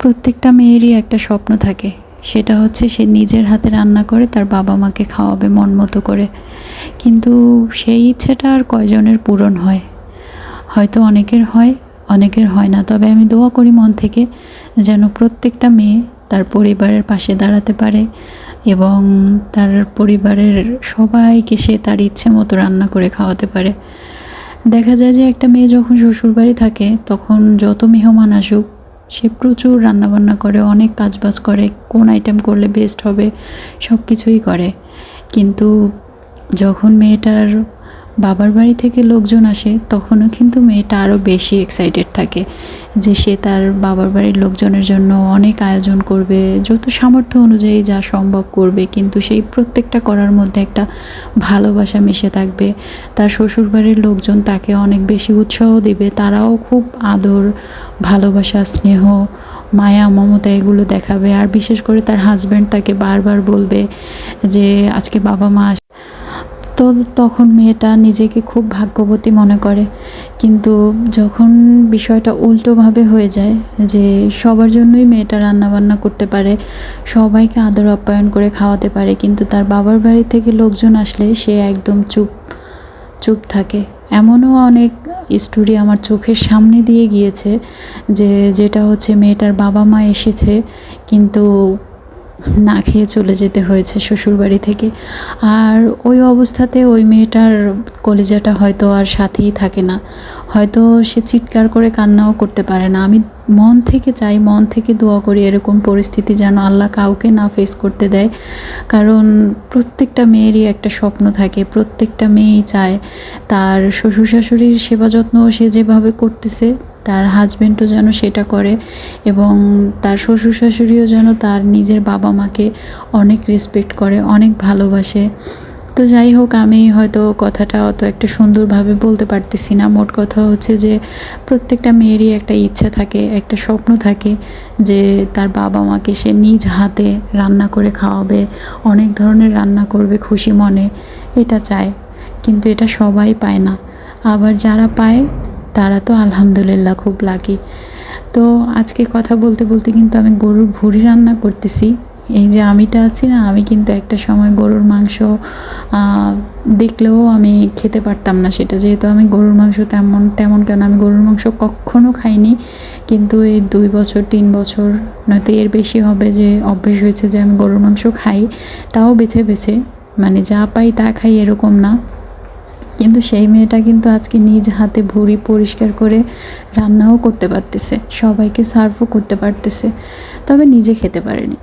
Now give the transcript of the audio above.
প্রত্যেকটা মেয়েরই একটা স্বপ্ন থাকে। সেটা হচ্ছে সে নিজের হাতে রান্না করে তার বাবা মাকে খাওয়াবে মন মতো করে। কিন্তু সেই ইচ্ছেটা আর কয়জনের পূরণ হয়? হয়তো অনেকের হয় অনেকের হয় না। তবে আমি দোয়া করি মন থেকে যেন প্রত্যেকটা মেয়ে তার পরিবারের পাশে দাঁড়াতে পারে এবং তার পরিবারের সবাইকে সে তার ইচ্ছে মতো রান্না করে খাওয়াতে পারে। দেখা যায় যে একটা মেয়ে যখন শ্বশুরবাড়ি থাকে, তখন যত মেহমান আসুক সে প্রচুর রান্নাবান্না করে, অনেক কাজবাজ করে, কোন আইটেম করলে বেস্ট হবে সব কিছুই করে। কিন্তু যখন মেয়েটার বাবার বাড়ি থেকে লোকজন আসে, তখনও কিন্তু মেয়েটা আরও বেশি এক্সাইটেড থাকে যে সে তার বাবার বাড়ির লোকজনের জন্য অনেক আয়োজন করবে, যত সামর্থ্য অনুযায়ী যা সম্ভব করবে, কিন্তু সেই প্রত্যেকটা করার মধ্যে একটা ভালোবাসা মিশে থাকবে। তার শ্বশুরবাড়ির লোকজন তাকে অনেক বেশি উৎসাহ দিবে, তারাও খুব আদর, ভালোবাসা, স্নেহ, মায়া, মমতা এগুলো দেখাবে। আর বিশেষ করে তার হাজব্যান্ড তাকে বারবার বলবে যে, আজকে বাবা মা তো তখন মেয়েটা নিজেকে খুব ভাগ্যবতী মনে করে। কিন্তু যখন বিষয়টা উল্টোভাবে হয়ে যায় যে সবার জন্যই মেয়েটা রান্নাবান্না করতে পারে, সবাইকে আদর আপ্যায়ন করে খাওয়াতে পারে, কিন্তু তার বাবার বাড়ি থেকে লোকজন আসলে সে একদম চুপ চুপ থাকে। এমনও অনেক স্টোরি আমার চোখের সামনে দিয়ে গিয়েছে যে যেটা হচ্ছে মেয়েটার বাবা মা এসেছে, কিন্তু না খেয়ে চলে যেতে হয়েছে শ্বশুরবাড়ি থেকে। আর ওই অবস্থাতে ওই মেয়েটার কলিজাটা হয়তো আর সাথেই থাকে না। হয়তো সে চিৎকার করে কান্নাও করতে পারে না। আমি মন থেকে চাই, মন থেকে দোয়া করি এরকম পরিস্থিতি যেন আল্লাহ কাউকে না ফেস করতে দেয়। কারণ প্রত্যেকটা মেয়েরই একটা স্বপ্ন থাকে, প্রত্যেকটা মেয়েই চায় তার শ্বশুর শাশুড়ির সেবা যত্ন সে যেভাবে করতেছে, তার হাজব্যান্ডও যেন সেটা করে এবং তার শ্বশুর শাশুড়িও যেন তার নিজের বাবা মাকে অনেক রেসপেক্ট করে, অনেক ভালোবাসে। তো যাই হোক, আমি হয়তো কথাটা অত একটা সুন্দরভাবে বলতে পারতেছি না। মোট কথা হচ্ছে যে, প্রত্যেকটা মেয়েরই একটা ইচ্ছা থাকে, একটা স্বপ্ন থাকে যে, তার বাবা মাকে সে নিজ হাতে রান্না করে খাওয়াবে, অনেক ধরনের রান্না করবে খুশি মনে, এটা চায়। কিন্তু এটা সবাই পায় না। আবার যারা পায়, তারা তো আলহামদুলিল্লাহ খুব লাকি তো আজকে কথা বলতে বলতে কিন্তু আমি গরুর ভুড়ি রান্না করতেছি। এই যে আমিটা আছি না, আমি কিন্তু একটা সময় গরুর মাংস দেখলেও আমি খেতে পারতাম না সেটা। যেহেতু আমি গরুর মাংস তেমন তেমন কেন, আমি গরুর মাংস কখনো খাইনি। কিন্তু এই দুই বছর, তিন বছর নয়তো এর বেশি হবে যে অভ্যেস হয়েছে যে আমি গরুর মাংস খাই, তাও বেছে বেছে। মানে যা পাই তা খাই এরকম না। কিন্তু সেই মেয়েটা কিন্তু আজকে নিজ হাতে ভুঁড়ি পরিষ্কার করে রান্নাও করতে পারতেছে, সবাইকে সার্ভও করতে পারতেছে, তবে নিজে খেতে পারেনি।